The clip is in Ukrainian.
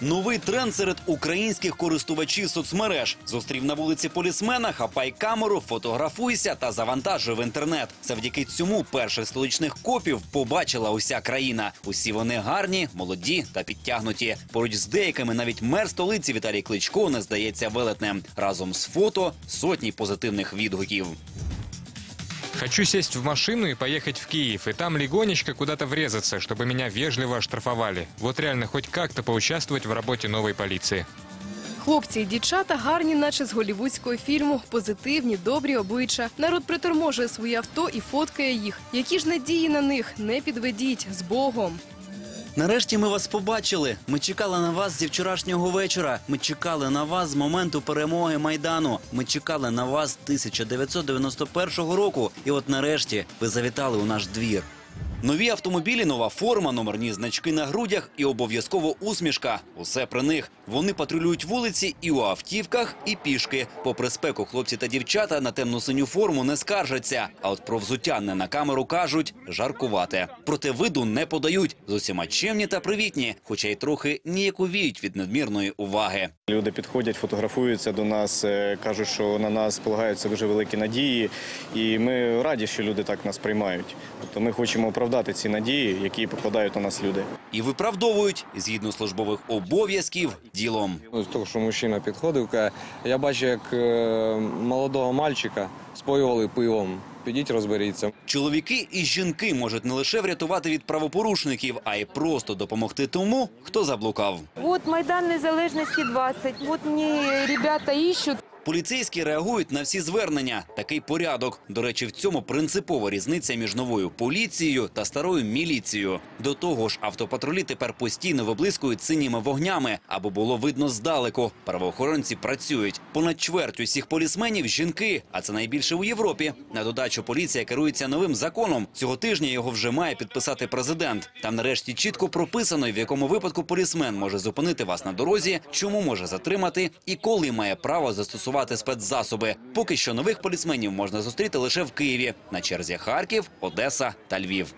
Новий тренд серед українських користувачів соцмереж зустрів на вулиці полісмена, хапай камеру, фотографуйся та завантажуй в інтернет. Завдяки цьому перших столичних копів побачила уся країна. Усі вони гарні, молоді та підтягнуті. Поруч з деякими навіть мер столиці Віталій Кличко не здається велетнем. Разом з фото сотні позитивних відгуків. Хочу сесть в машину и поехать в Киев, и там легонечко куда-то врезаться, чтобы меня вежливо оштрафовали. Вот реально хоть как-то поучаствовать в работе новой полиции. Хлопці і дівчата гарні, наче з голівудського фільму. Позитивні, добрі обличчя. Народ приторможує свої авто і фоткає їх. Які ж надії на них? Не підведіть з Богом. Нарешті ми вас побачили. Ми чекали на вас зі вчорашнього вечора. Ми чекали на вас з моменту перемоги майдану. Ми чекали на вас 1991 року. І от нарешті ви завітали у наш двір. Нові автомобілі, нова форма, номерні значки на грудях і обов'язково усмішка. Усе при них. Вони патрулюють вулиці і у автівках, і пішки. Попри спеку, хлопці та дівчата на темну синю форму не скаржаться. А от про взуття не на камеру кажуть жаркувате. Проте виду не подають. З усіма чемні та привітні, хоча й трохи ніяковіють від надмірної уваги. Люди підходять, фотографуються до нас, е, кажуть, що на нас полагаються дуже великі надії, і ми раді, що люди так нас приймають. Тобто ми хочемо оправдати ці надії, які покладають на нас люди. І виправдовують згідно службових обов'язків ділом. Ну, З того, що мужчина підходив, каже, я бачу, як е, молодого мальчика споювали пивом. Підіть розберіться. Чоловіки і жінки можуть не лише врятувати від правопорушників, а й просто допомогти тому, хто заблукав. Вот Майдан Незалежності 20. Вот мне ребята ищут. Поліцейські реагують на всі звернення. Такий порядок. До речі, в цьому принципова різниця між новою поліцією та старою міліцією. До того ж, автопатрулі тепер постійно виблискують синіми вогнями, аби було видно здалеку. Правоохоронці працюють. Понад чверть усіх полісменів жінки, а це найбільше у Європі. На додачу поліція керується новим законом. Цього тижня його вже має підписати президент. Там нарешті чітко прописано, в якому випадку полісмен може зупинити вас на дорозі, чому може затримати і коли має право застосувати спецзасоби. Поки що нових полісменів можна зустріти лише в Києві. На черзі Харків, Одеса та Львів.